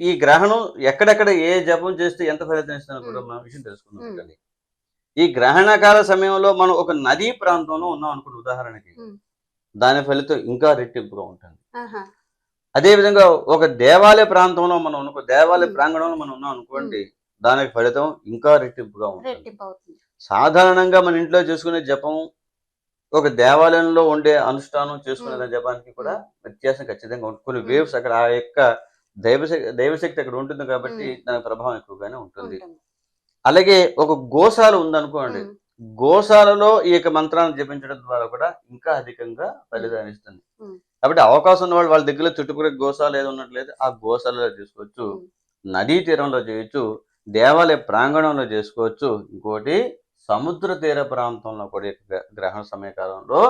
ఈ గ్రహణం ఎక్కడెక్కడ ఏ జపం చేస్తే ఎంత ఫలితం ఇస్తుందో కూడా మనం విషయం తెలుసుకుందాం. ఈ గ్రహణకాల సమయంలో మనం ఒక నదీ ప్రాంతంలో ఉన్నాం అనుకున్న ఉదాహరణకి. దాని ఫలితం ఇంకా రెట్టింపుగా ఉంటుంది. అదే విధంగా ఒక దేవాలయ ప్రాంతంలో మనం అనుకో దేవాలయ. ప్రాంగణంలో మనం ఉన్నాం అనుకోండి దానికి ఫలితం ఇంకా రెట్టింపుగా ఉంటుంది సాధారణంగా మన ఇంట్లో చేసుకునే జపం ఒక దేవాలయంలో ఉండే అనుష్ఠానం చేసుకునే జపానికి కూడా వ్యత్యాసం ఖచ్చితంగా ఉంటుంది కొన్ని. వేవ్స్ అక్కడ ఆ యొక్క దైవశక్తి దైవశక్తి అక్కడ ఉంటుంది కాబట్టి. దాని ప్రభావం ఎక్కువగానే ఉంటుంది. అలాగే ఒక గోశాల ఉందనుకోండి గోశాలలో ఈ యొక్క మంత్రాలను జపించడం ద్వారా కూడా ఇంకా అధికంగా ఫలితాన్ని ఇస్తుంది. మ్మ్. కాబట్టి అవకాశం ఉన్న వాళ్ళు వాళ్ళ దగ్గర చుట్టుపక్కల గోశాల ఏదో ఉన్నట్లయితే ఆ గోశాలలో చేసుకోవచ్చు. నదీ తీరంలో చేయొచ్చు దేవాలయ ప్రాంగణంలో చేసుకోవచ్చు. ఇంకోటి సముద్ర తీర ప్రాంతంలో కూడా గ్రహణ సమయకాలంలో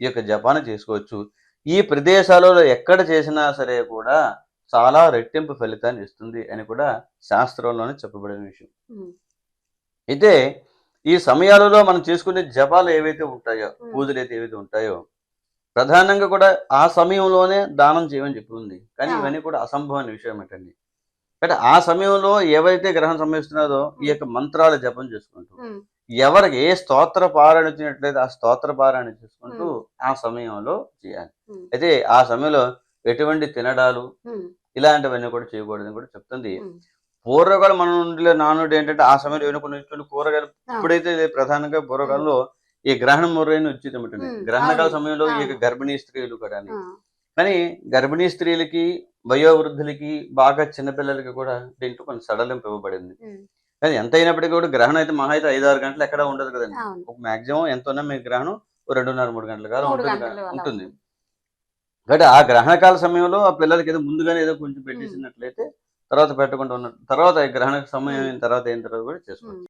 ఈ యొక్క జపాన్ని చేసుకోవచ్చు. ఈ ప్రదేశాలలో ఎక్కడ చేసినా సరే కూడా చాలా రెట్టింపు ఫలితాన్ని ఇస్తుంది అని కూడా శాస్త్రంలోనే చెప్పబడిన విషయం. అయితే ఈ సమయాలలో మనం చేసుకునే జపాలు ఏవైతే ఉంటాయో. పూజలు అయితే ఏవైతే ఉంటాయో ప్రధానంగా కూడా ఆ సమయంలోనే దానం చేయమని చెప్పి ఉంది. కానీ. ఇవన్నీ కూడా అసంభవమైన విషయం ఏంటండి? అంటే ఆ సమయంలో ఎవరైతే గ్రహణం సంభవిస్తున్నదో ఈ యొక్క మంత్రాల జపం చేసుకుంటూ ఎవరికి ఏ స్తోత్ర పారాయణ వచ్చినట్లయితే ఆ స్తోత్ర పారాయణ చేసుకుంటూ ఆ సమయంలో చేయాలి. అయితే ఆ సమయంలో ఎటువంటి తినడాలు ఇలాంటివన్నీ కూడా చేయకూడదని కూడా చెప్తుంది. పూర్వకాలం మన నుండి నానుడి ఏంటంటే ఆ సమయంలో ఏమైనా కొన్ని ఇటువంటి కూరగాయలు. ఇప్పుడైతే ప్రధానంగా పూర్వకాలంలో ఈ గ్రహణ ముర్రైన వచ్చేది ఉమ్, గ్రహణకాల. సమయంలో ఈ. గర్భిణీ స్త్రీలు కూడా కానీ గర్భిణీ స్త్రీలకి వయోవృద్ధులకి బాగా చిన్నపిల్లలకి కూడా దీంట్లో కొంచెం సడలింపు ఇవ్వబడింది కానీ ఎంత అయినప్పటికీ కూడా గ్రహణం అయితే మహా అయితే ఐదు ఆరు గంటలు ఎక్కడ ఉండదు కదండి ఒక మాక్సిమం ఎంత ఉన్నా మీ గ్రహణం రెండున్నర మూడు గంటల కాలం ఉంటుంది ఉంటుంది. కాబట్టి ఆ గ్రహణకాల సమయంలో ఆ పిల్లలకి ఏదో ముందుగానే ఏదో కొంచెం పెట్టేసినట్లయితే తర్వాత పెట్టకుండా ఉన్న తర్వాత గ్రహణ సమయం అయిన తర్వాత అయిన తర్వాత కూడా చేసుకోవచ్చు.